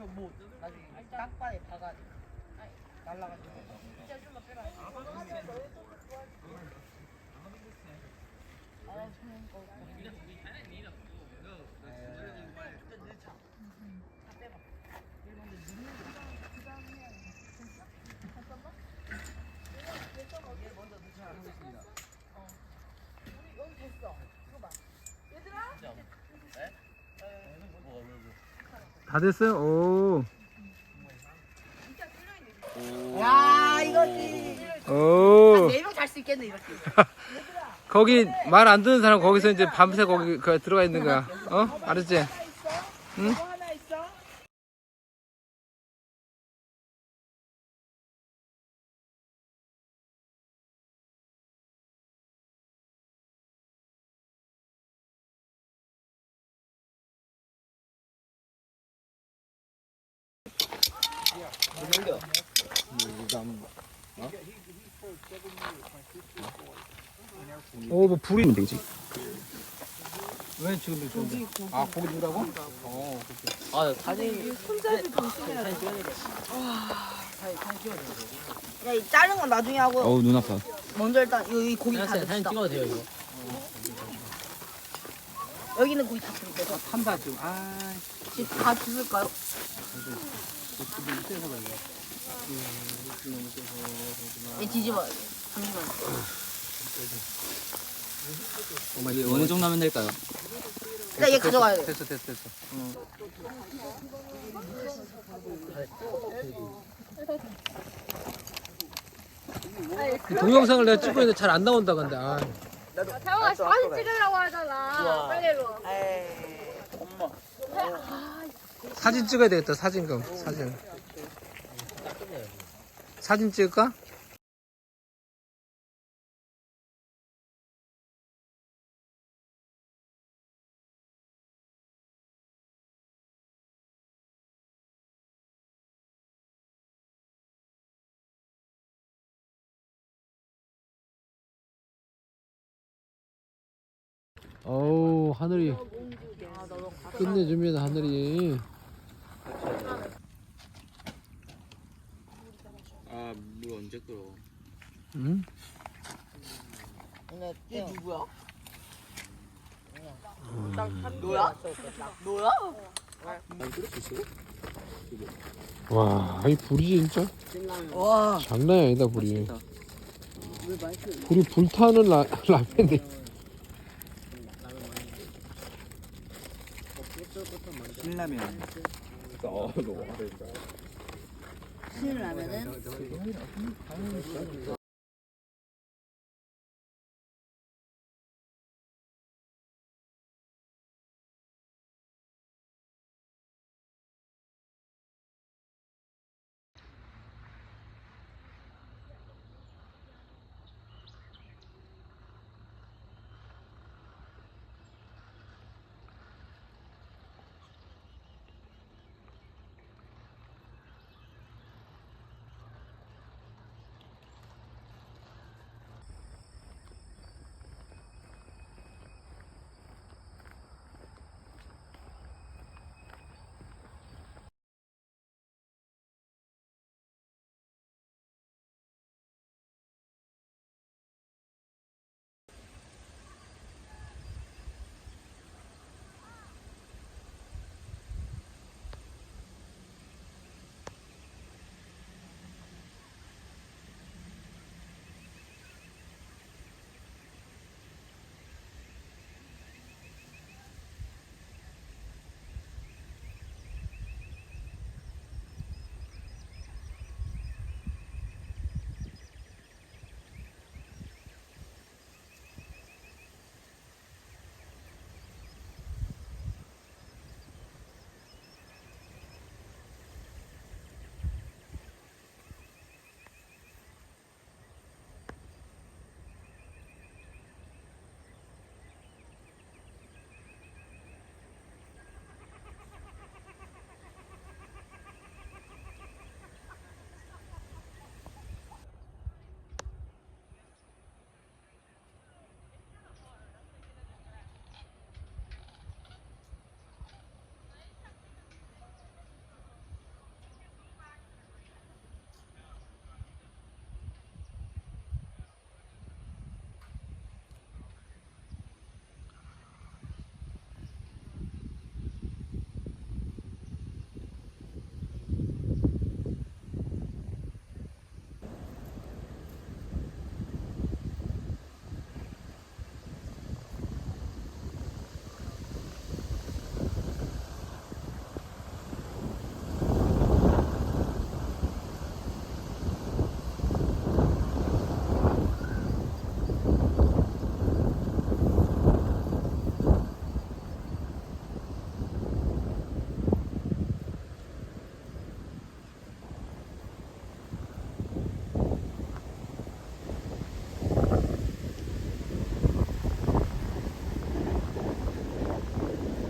저뭐 나중에 땅바닥에 박아가지고. 날라가지고 다 됐어요? 오. 야 이거지 오. 네명 잘 수 있겠네 이렇게 거기 말 안 듣는 사람 거기서 이제 밤새 거기 그 들어가 있는 거야. 어? 알았지? 응? 어? 오, 뭐 불이 되지. 왜 지금 이렇게 아, 고기 누라고? 어, 아 사진 손잡이 조심해야 돼. 사진 찍어야 돼. 야 이 자른 건 나중에 하고 어우 눈 아파. 먼저 일단 여기 고기 다 사진 사진 넣읍시다 찍어도 돼요 이거. 여기는 고기 다 넣을게요 탄다 지금. 아, 다 주실까요? 이 뒤집어야 돼 잠시만 이게 어느 정도 하면 될까요? 일단 얘 가져가야 돼 됐어, 됐어, 됐어. 그 동영상을 내가 찍고 있는데 잘 안 나온다 근데. 아. 태영아 사진 찍으려고 하잖아. 빨리 일로 와. 사진 찍어야 되겠다. 사진 그럼 사진. 사진 찍을까? 어우 하늘이 끝내줍니다 하늘이 아물 언제 끓어? 응? 얘 누구야? 너야? 너야? 와, 이 불이 진짜 와 장난이 아니다 불이. 불이 불타는 라, 라면인데. 신라면. 신라면은